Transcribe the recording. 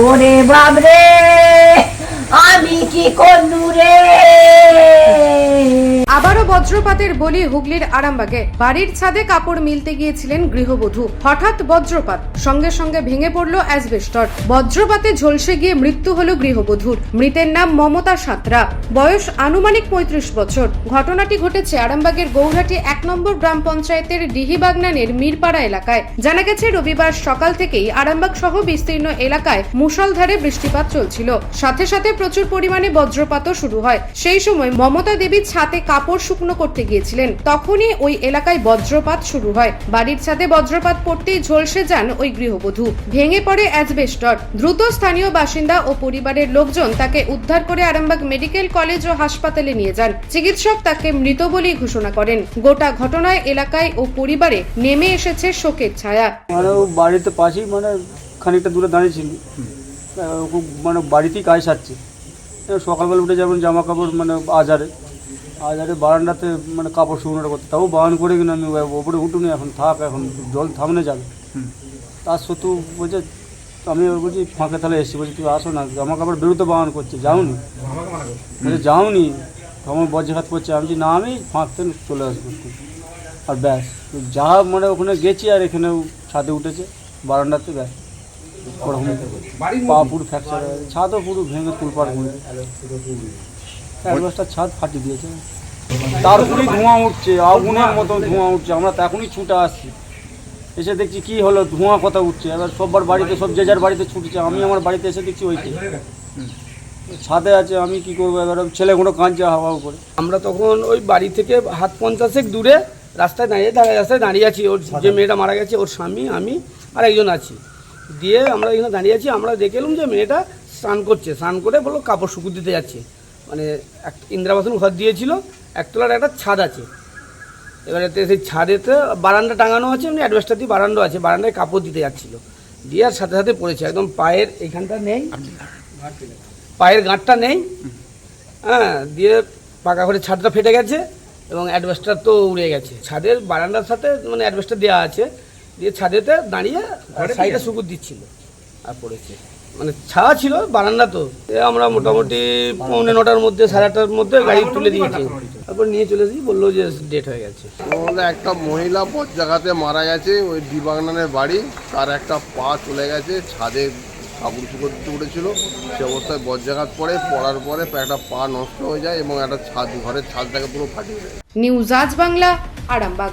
ওরে বাবরে আমি কি করলু রে আবারও বজ্রপাতের বলি হুগলির আরামবাগে। বাড়ির ছাদে কাপড় মিলতে গিয়েছিলেন গৃহবধূ। হঠাৎ বজ্রপাত। সঙ্গে সঙ্গে ভেঙে পড়ল অ্যাসবেস্টর। বজ্রপাতে ঝলসে গিয়ে মৃত্যু হল গৃহবধূর। মৃতের নাম মমতা সাঁতরা। বয়স আনুমানিক পঁয়ত্রিশ বছর। ঘটনাটি ঘটেছে আরামবাগের গৌহাটি এক নম্বর গ্রাম পঞ্চায়েতের ডিহিবাগনানের মিরপাড়া এলাকায়। জানা গেছে, রবিবার সকাল থেকেই আরামবাগ সহ বিস্তীর্ণ এলাকায় মুষলধারে বৃষ্টিপাত চলছিল। সাথে সাথে প্রচুর পরিমাণে বজ্রপাতও শুরু হয়। সেই সময় মমতা দেবী ছাদে কাপড় শুকনো করতে গিয়েছিলেন। তখনই ওই এলাকায় বজ্রপাত শুরু হয়। বাড়ির ছাদে বজ্রপাত পড়তেই ঝলসে যান ওই গৃহবধূ। ভেঙে পড়ে অ্যাসবেস্টর। দ্রুত স্থানীয় বাসিন্দা ও পরিবারের লোকজন তাকে উদ্ধার করে আরামবাগ মেডিকেল কলেজ ও হাসপাতালে নিয়ে যান। চিকিৎসক তাকে মৃত বলেই ঘোষণা করেন। গোটা ঘটনায় এলাকায় ও পরিবারে নেমে এসেছে শোকের ছায়া। মানে বাড়িতে পাশেই মানে খানিকটা দূরে দাঁড়িয়ে ছিল। আহ, ও মানে বাড়িতেই কাজ সারছে। সকালবেলা উঠে যাবেন জামা কাপড় মানে আজারে আজারে বারান্দাতে মানে কাপড় শুকনো করতে। তাও বারণ করে কিনা আমি ওপরে উঠুনি এখন থাক এখন জল থামনে যাবে। তার সত্ত্বেও বলছে আমি বলছি ফাঁকে তাহলে এসছি বলছি তুই আসো না জামা কাপড় বেরোতে বারণ করছে যাওনি। বলছে যাওনি তখন বজ্রঘাত করছে আমি না আমি ফাঁকতে চলে আসব আর ব্যাস যা মানে ওখানে গেছি আর এখানেও ছাদে উঠেছে বারান্দাতে ব্যাস। পা পুরো ফ্র্যাকচার ছাদও পুরো ভেঙে তুলপাড় করে এক বস্তা ছাদ ফাটিয়ে দিয়েছে। তারপরেই ধোঁয়া উঠছে আগুনের মতো ধোঁয়া উঠছে। আমরা তো এখনই ছুটে আসছি। এসে দেখছি কি হলো ধোঁয়া কথা উঠছে? এবার সববার বাড়িতে সব যে যার বাড়িতে ছুটছে আমি আমার বাড়িতে এসে দেখছি ওইটি ছাদে আছে আমি কি করব? এবার ছেলেগুলো কাঁদছে হাওয়া করে। আমরা তখন ওই বাড়ি থেকে হাত পঞ্চাশেক দূরে রাস্তায় দাঁড়িয়ে দাঁড়িয়ে রাস্তায় দাঁড়িয়ে আছি। ওর যে মেয়েটা মারা গেছে ওর স্বামী আমি আর একজন আছি। দিয়ে আমরা এখানে দাঁড়িয়ে আছি। আমরা দেখে এলাম যে মেয়েটা স্নান করছে। স্নান করে বলল কাপড় শুকুর দিতে যাচ্ছে। মানে এক ইন্দিরাবাসন ঘর দিয়েছিল একতলার একটা ছাদ আছে। এবারে তে সেই ছাদেতে বারান্দা টাঙানো আছে এমনি অ্যাডভেস্টার দিয়ে বারান্দা আছে বারান্দায় কাপড় দিতে যাচ্ছিল। দিয়ে আর সাথে সাথে পড়েছে একদম পায়ের এইখানটা নেই পায়ের গাঁটটা নেই। হ্যাঁ দিয়ে পাকা করে ছাদটা ফেটে গেছে এবং অ্যাডভেস্টার তো উড়ে গেছে। ছাদের বারান্দার সাথে মানে অ্যাডভেস্টার দেওয়া আছে দিয়ে ছাদেতে দাঁড়িয়ে সাইডে শুকুর দিচ্ছিল আর পড়েছে। মানে ছায়া ছিল বারান্দা তো। এ আমরা মোটামুটি পৌনে নটার মধ্যে সাড়ে আটটার মধ্যে গাড়ি তুলে দিয়েছি। তারপর নিয়ে চলে এসেছি বলল যে ডেট হয়ে গেছে। ওখানে একটা মহিলা জায়গাতে মারা গেছে ওই ডিবাগনানের বাড়ি। তার একটা পা চলে গেছে ছাদে কাপড় দিতে উঠেছিল। সে অবস্থায় বজ্রাঘাত পড়ে পড়ার পরে একটা পা নষ্ট হয়ে যায় এবং একটা ছাদ ঘরের ছাদটাকে পুরো ফাটিয়ে দেয়। নিউজ আজ বাংলা আরামবাগ।